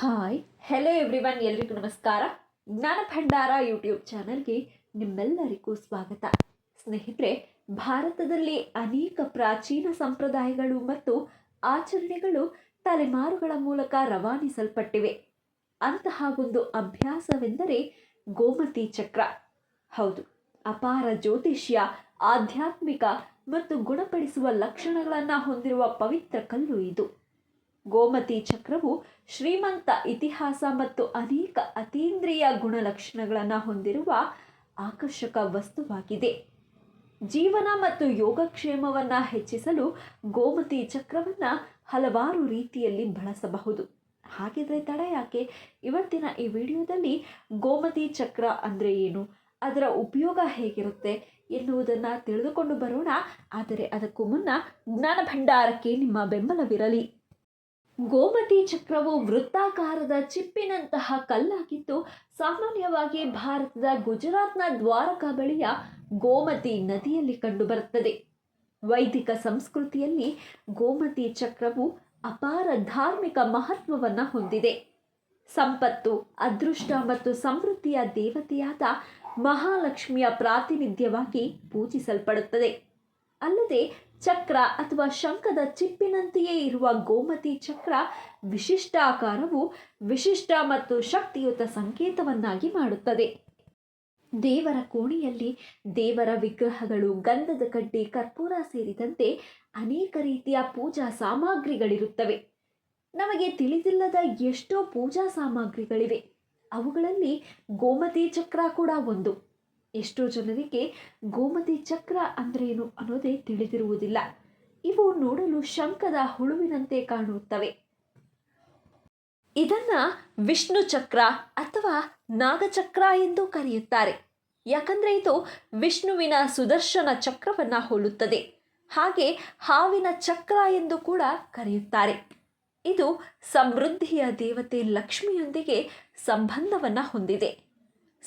Hi hello everyone ಎಲ್ರಿಗೂ ನಮಸ್ಕಾರ. ಜ್ಞಾನ ಭಂಡಾರ ಯೂಟ್ಯೂಬ್ ಚಾನಲ್ಗೆ ನಿಮ್ಮೆಲ್ಲರಿಗೂ ಸ್ವಾಗತ. ಸ್ನೇಹಿತರೆ, ಭಾರತದಲ್ಲಿ ಅನೇಕ ಪ್ರಾಚೀನ ಸಂಪ್ರದಾಯಗಳು ಮತ್ತು ಆಚರಣೆಗಳು ತಲೆಮಾರುಗಳ ಮೂಲಕ ರವಾನಿಸಲ್ಪಟ್ಟಿವೆ. ಅಂತಹ ಒಂದು ಅಭ್ಯಾಸವೆಂದರೆ ಗೋಮತಿ ಚಕ್ರ. ಹೌದು, ಅಪಾರ ಜ್ಯೋತಿಷ್ಯ, ಆಧ್ಯಾತ್ಮಿಕ ಮತ್ತು ಗುಣಪಡಿಸುವ ಲಕ್ಷಣಗಳನ್ನು ಹೊಂದಿರುವ ಪವಿತ್ರ ಕಲ್ಲು ಇದು. ಗೋಮತಿ ಚಕ್ರವು ಶ್ರೀಮಂತ ಇತಿಹಾಸ ಮತ್ತು ಅನೇಕ ಅತೀಂದ್ರಿಯ ಗುಣಲಕ್ಷಣಗಳನ್ನು ಹೊಂದಿರುವ ಆಕರ್ಷಕ ವಸ್ತುವಾಗಿದೆ. ಜೀವನ ಮತ್ತು ಯೋಗಕ್ಷೇಮವನ್ನು ಹೆಚ್ಚಿಸಲು ಗೋಮತಿ ಚಕ್ರವನ್ನು ಹಲವಾರು ರೀತಿಯಲ್ಲಿ ಬಳಸಬಹುದು. ಹಾಗಿದ್ರೆ ತಡ ಯಾಕೆ? ಇವತ್ತಿನ ಈ ವಿಡಿಯೋದಲ್ಲಿ ಗೋಮತಿ ಚಕ್ರ ಅಂದರೆ ಏನು? ಅದರ ಉಪಯೋಗ ಹೇಗಿರುತ್ತೆ ಎನ್ನುವುದನ್ನು ತಿಳಿದುಕೊಂಡು ಬರೋಣ. ಆದರೆ ಅದಕ್ಕೂ ಮುನ್ನ ಜ್ಞಾನ ಭಂಡಾರಕ್ಕೆ ನಿಮ್ಮ ಬೆಂಬಲವಿರಲಿ. ಗೋಮತಿ ಚಕ್ರವು ವೃತ್ತಾಕಾರದ ಚಿಪ್ಪಿನಂತಹ ಕಲ್ಲಾಗಿದ್ದು, ಸಾಮಾನ್ಯವಾಗಿ ಭಾರತದ ಗುಜರಾತ್ನ ದ್ವಾರಕಾ ಬಳಿಯ ಗೋಮತಿ ನದಿಯಲ್ಲಿ ಕಂಡುಬರುತ್ತದೆ. ವೈದಿಕ ಸಂಸ್ಕೃತಿಯಲ್ಲಿ ಗೋಮತಿ ಚಕ್ರವು ಅಪಾರ ಧಾರ್ಮಿಕ ಮಹತ್ವವನ್ನು ಹೊಂದಿದೆ. ಸಂಪತ್ತು, ಅದೃಷ್ಟ ಮತ್ತು ಸಮೃದ್ಧಿಯ ದೇವತೆಯಾದ ಮಹಾಲಕ್ಷ್ಮಿಯ ಪ್ರಾತಿನಿಧ್ಯವಾಗಿ ಪೂಜಿಸಲ್ಪಡುತ್ತದೆ. ಅಲ್ಲದೆ ಚಕ್ರ ಅಥವಾ ಶಂಖದ ಚಿಪ್ಪಿನಂತೆಯೇ ಇರುವ ಗೋಮತಿ ಚಕ್ರ ವಿಶಿಷ್ಟ ಆಕಾರವು ವಿಶಿಷ್ಟ ಮತ್ತು ಶಕ್ತಿಯುತ ಸಂಕೇತವನ್ನಾಗಿ ಮಾಡುತ್ತದೆ. ದೇವರ ಕೋಣೆಯಲ್ಲಿ ದೇವರ ವಿಗ್ರಹಗಳು, ಗಂಧದ ಕಡ್ಡಿ, ಕರ್ಪೂರ ಸೇರಿದಂತೆ ಅನೇಕ ರೀತಿಯ ಪೂಜಾ ಸಾಮಗ್ರಿಗಳಿರುತ್ತವೆ. ನಮಗೆ ತಿಳಿದಿಲ್ಲದ ಎಷ್ಟೋ ಪೂಜಾ ಸಾಮಗ್ರಿಗಳಿವೆ. ಅವುಗಳಲ್ಲಿ ಗೋಮತಿ ಚಕ್ರ ಕೂಡ ಒಂದು. ಎಷ್ಟೋ ಜನರಿಗೆ ಗೋಮತಿ ಚಕ್ರ ಅಂದ್ರೇನು ಅನ್ನೋದೇ ತಿಳಿದಿರುವುದಿಲ್ಲ. ಇವು ನೋಡಲು ಶಂಕದ ಹುಳುವಿನಂತೆ ಕಾಣುತ್ತವೆ. ಇದನ್ನ ವಿಷ್ಣು ಚಕ್ರ ಅಥವಾ ನಾಗಚಕ್ರ ಎಂದು ಕರೆಯುತ್ತಾರೆ. ಯಾಕಂದ್ರೆ ಇದು ವಿಷ್ಣುವಿನ ಸುದರ್ಶನ ಚಕ್ರವನ್ನ ಹೋಲುತ್ತದೆ. ಹಾಗೆ ಹಾವಿನ ಚಕ್ರ ಎಂದು ಕೂಡ ಕರೆಯುತ್ತಾರೆ. ಇದು ಸಮೃದ್ಧಿಯ ದೇವತೆ ಲಕ್ಷ್ಮಿಯೊಂದಿಗೆ ಸಂಬಂಧವನ್ನು ಹೊಂದಿದೆ.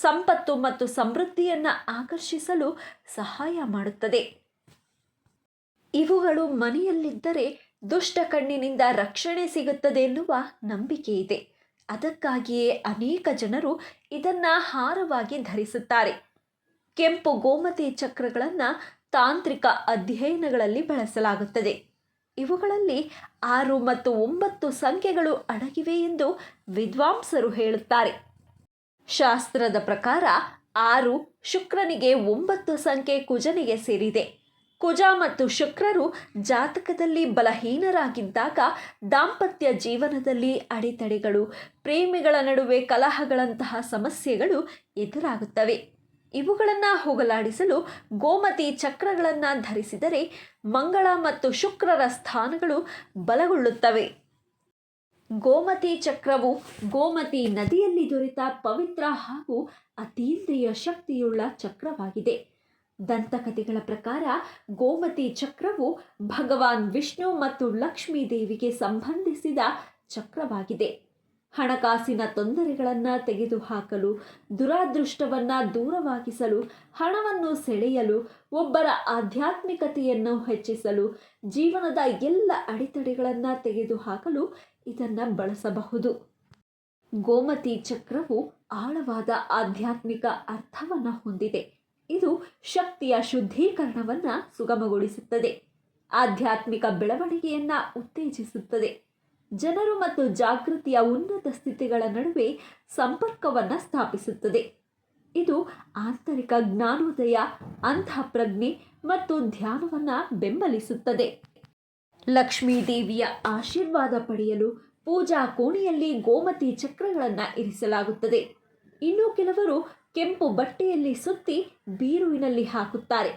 ಸಂಪತ್ತು ಮತ್ತು ಸಮೃದ್ಧಿಯನ್ನು ಆಕರ್ಷಿಸಲು ಸಹಾಯ ಮಾಡುತ್ತದೆ. ಇವುಗಳು ಮನೆಯಲ್ಲಿದ್ದರೆ ದುಷ್ಟ ಕಣ್ಣಿನಿಂದ ರಕ್ಷಣೆ ಸಿಗುತ್ತದೆ ಎನ್ನುವ ನಂಬಿಕೆ ಇದೆ. ಅದಕ್ಕಾಗಿಯೇ ಅನೇಕ ಜನರು ಇದನ್ನ ಹಾರವಾಗಿ ಧರಿಸುತ್ತಾರೆ. ಕೆಂಪು ಗೋಮತೆ ಚಕ್ರಗಳನ್ನು ತಾಂತ್ರಿಕ ಅಧ್ಯಯನಗಳಲ್ಲಿ ಬಳಸಲಾಗುತ್ತದೆ. ಇವುಗಳಲ್ಲಿ ಆರು ಮತ್ತು ಒಂಬತ್ತು ಸಂಖ್ಯೆಗಳು ಅಡಗಿವೆ ಎಂದು ವಿದ್ವಾಂಸರು ಹೇಳುತ್ತಾರೆ. ಶಾಸ್ತ್ರದ ಪ್ರಕಾರ ಆರು ಶುಕ್ರನಿಗೆ ಒಂಬತ್ತು ಸಂಖ್ಯೆ ಕುಜನಿಗೆ ಸೇರಿದೆ. ಕುಜ ಮತ್ತು ಶುಕ್ರರು ಜಾತಕದಲ್ಲಿ ಬಲಹೀನರಾಗಿದ್ದಾಗ ದಾಂಪತ್ಯ ಜೀವನದಲ್ಲಿ ಅಡೆತಡೆಗಳು, ಪ್ರೇಮಿಗಳ ನಡುವೆ ಕಲಹಗಳಂತಹ ಸಮಸ್ಯೆಗಳು ಎದುರಾಗುತ್ತವೆ. ಇವುಗಳನ್ನು ಹೋಗಲಾಡಿಸಲು ಗೋಮತಿ ಚಕ್ರಗಳನ್ನು ಧರಿಸಿದರೆ ಮಂಗಳ ಮತ್ತು ಶುಕ್ರರ ಸ್ಥಾನಗಳು ಬಲಗೊಳ್ಳುತ್ತವೆ. ಗೋಮತಿ ಚಕ್ರವು ಗೋಮತಿ ನದಿಯಲ್ಲಿ ದೊರೆತ ಪವಿತ್ರ ಹಾಗೂ ಅತೀಂದ್ರಿಯ ಶಕ್ತಿಯುಳ್ಳ ಚಕ್ರವಾಗಿದೆ. ದಂತಕಥೆಗಳ ಪ್ರಕಾರ ಗೋಮತಿ ಚಕ್ರವು ಭಗವಾನ್ ವಿಷ್ಣು ಮತ್ತು ಲಕ್ಷ್ಮೀ ದೇವಿಗೆ ಸಂಬಂಧಿಸಿದ ಚಕ್ರವಾಗಿದೆ. ಹಣಕಾಸಿನ ತೊಂದರೆಗಳನ್ನು ತೆಗೆದುಹಾಕಲು, ದುರಾದೃಷ್ಟವನ್ನು ದೂರವಾಗಿಸಲು, ಹಣವನ್ನು ಸೆಳೆಯಲು, ಒಬ್ಬರ ಆಧ್ಯಾತ್ಮಿಕತೆಯನ್ನು ಹೆಚ್ಚಿಸಲು, ಜೀವನದ ಎಲ್ಲ ಅಡೆತಡೆಗಳನ್ನು ತೆಗೆದುಹಾಕಲು ಇದನ್ನು ಬಳಸಬಹುದು. ಗೋಮತಿ ಚಕ್ರವು ಆಳವಾದ ಆಧ್ಯಾತ್ಮಿಕ ಅರ್ಥವನ್ನು ಹೊಂದಿದೆ. ಇದು ಶಕ್ತಿಯ ಶುದ್ಧೀಕರಣವನ್ನು ಸುಗಮಗೊಳಿಸುತ್ತದೆ. ಆಧ್ಯಾತ್ಮಿಕ ಬೆಳವಣಿಗೆಯನ್ನು ಉತ್ತೇಜಿಸುತ್ತದೆ. ಜನರು ಮತ್ತು ಜಾಗೃತಿಯ ಉನ್ನತ ಸ್ಥಿತಿಗಳ ನಡುವೆ ಸಂಪರ್ಕವನ್ನು ಸ್ಥಾಪಿಸುತ್ತದೆ. ಇದು ಆಂತರಿಕ ಜ್ಞಾನೋದಯ ಅಂತಃಪ್ರಜ್ಞೆ ಮತ್ತು ಧ್ಯಾನವನ್ನು ಬೆಂಬಲಿಸುತ್ತದೆ. ಲಕ್ಷ್ಮೀ ದೇವಿಯ ಆಶೀರ್ವಾದ ಪಡೆಯಲು ಪೂಜಾ ಕೋಣೆಯಲ್ಲಿ ಗೋಮತಿ ಚಕ್ರಗಳನ್ನು ಇರಿಸಲಾಗುತ್ತದೆ. ಇನ್ನು ಕೆಲವರು ಕೆಂಪು ಬಟ್ಟೆಯಲ್ಲಿ ಸುತ್ತಿ ಬೀರುವಿನಲ್ಲಿ ಹಾಕುತ್ತಾರೆ.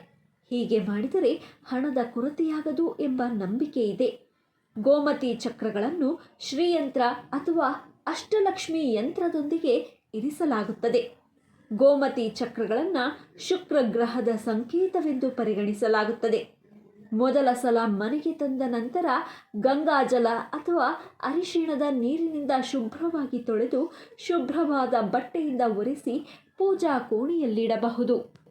ಹೀಗೆ ಮಾಡಿದರೆ ಹಣದ ಕೊರತೆಯಾಗದು ಎಂಬ ನಂಬಿಕೆ ಇದೆ. ಗೋಮತಿ ಚಕ್ರಗಳನ್ನು ಶ್ರೀಯಂತ್ರ ಅಥವಾ ಅಷ್ಟಲಕ್ಷ್ಮಿ ಯಂತ್ರದೊಂದಿಗೆ ಇರಿಸಲಾಗುತ್ತದೆ. ಗೋಮತಿ ಚಕ್ರಗಳನ್ನು ಶುಕ್ರ ಗ್ರಹದ ಸಂಕೇತವೆಂದು ಪರಿಗಣಿಸಲಾಗುತ್ತದೆ. ಮೊದಲ ಸಲ ಮನೆಗೆ ತಂದ ನಂತರ ಗಂಗಾಜಲ ಅಥವಾ ಅರಿಶಿಣದ ನೀರಿನಿಂದ ಶುಭ್ರವಾಗಿ ತೊಳೆದು ಶುಭ್ರವಾದ ಬಟ್ಟೆಯಿಂದ ಒರೆಸಿ ಪೂಜಾ ಕೋಣೆಯಲ್ಲಿಡಬಹುದು.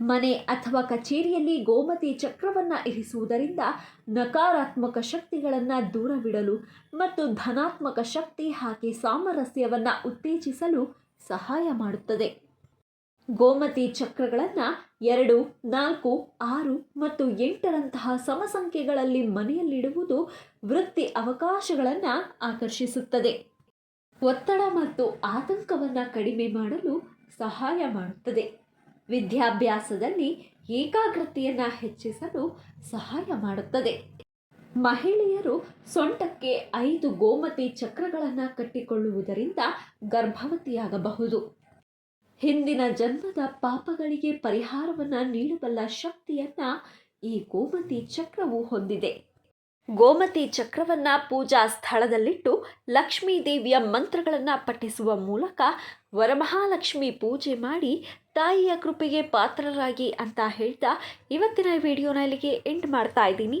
ಮನೆ ಅಥವಾ ಕಚೇರಿಯಲ್ಲಿ ಗೋಮತಿ ಚಕ್ರವನ್ನು ಇರಿಸುವುದರಿಂದ ನಕಾರಾತ್ಮಕ ಶಕ್ತಿಗಳನ್ನು ದೂರವಿಡಲು ಮತ್ತು ಧನಾತ್ಮಕ ಶಕ್ತಿ ಹಾಕಿ ಸಾಮರಸ್ಯವನ್ನು ಉತ್ತೇಜಿಸಲು ಸಹಾಯ ಮಾಡುತ್ತದೆ. ಗೋಮತಿ ಚಕ್ರಗಳನ್ನು ಎರಡು, ನಾಲ್ಕು, ಆರು ಮತ್ತು ಎಂಟರಂತಹ ಸಮಸಂಖ್ಯೆಗಳಲ್ಲಿ ಮನೆಯಲ್ಲಿಡುವುದು ವೃತ್ತಿ ಅವಕಾಶಗಳನ್ನು ಆಕರ್ಷಿಸುತ್ತದೆ. ಒತ್ತಡ ಮತ್ತು ಆತಂಕವನ್ನು ಕಡಿಮೆ ಮಾಡಲು ಸಹಾಯ ಮಾಡುತ್ತದೆ. ವಿದ್ಯಾಭ್ಯಾಸದಲ್ಲಿ ಏಕಾಗ್ರತೆಯನ್ನು ಹೆಚ್ಚಿಸಲು ಸಹಾಯ ಮಾಡುತ್ತದೆ. ಮಹಿಳೆಯರು ಸೊಂಟಕ್ಕೆ ಐದು ಗೋಮತಿ ಚಕ್ರಗಳನ್ನು ಕಟ್ಟಿಕೊಳ್ಳುವುದರಿಂದ ಗರ್ಭವತಿಯಾಗಬಹುದು. ಹಿಂದಿನ ಜನ್ಮದ ಪಾಪಗಳಿಗೆ ಪರಿಹಾರವನ್ನು ನೀಡಬಲ್ಲ ಶಕ್ತಿಯನ್ನ ಈ ಗೋಮತಿ ಚಕ್ರವು ಹೊಂದಿದೆ. ಗೋಮತಿ ಚಕ್ರವನ್ನ ಪೂಜಾ ಸ್ಥಳದಲ್ಲಿಟ್ಟು ಲಕ್ಷ್ಮೀ ದೇವಿಯ ಮಂತ್ರಗಳನ್ನು ಪಠಿಸುವ ಮೂಲಕ ವರಮಹಾಲಕ್ಷ್ಮಿ ಪೂಜೆ ಮಾಡಿ ತಾಯಿಯ ಕೃಪೆಗೆ ಪಾತ್ರರಾಗಿ ಅಂತ ಹೇಳ್ತಾ ಇವತ್ತಿನ ವಿಡಿಯೋನ ಇಲ್ಲಿಗೆ ಎಂಡ್ ಮಾಡ್ತಾ ಇದ್ದೀನಿ.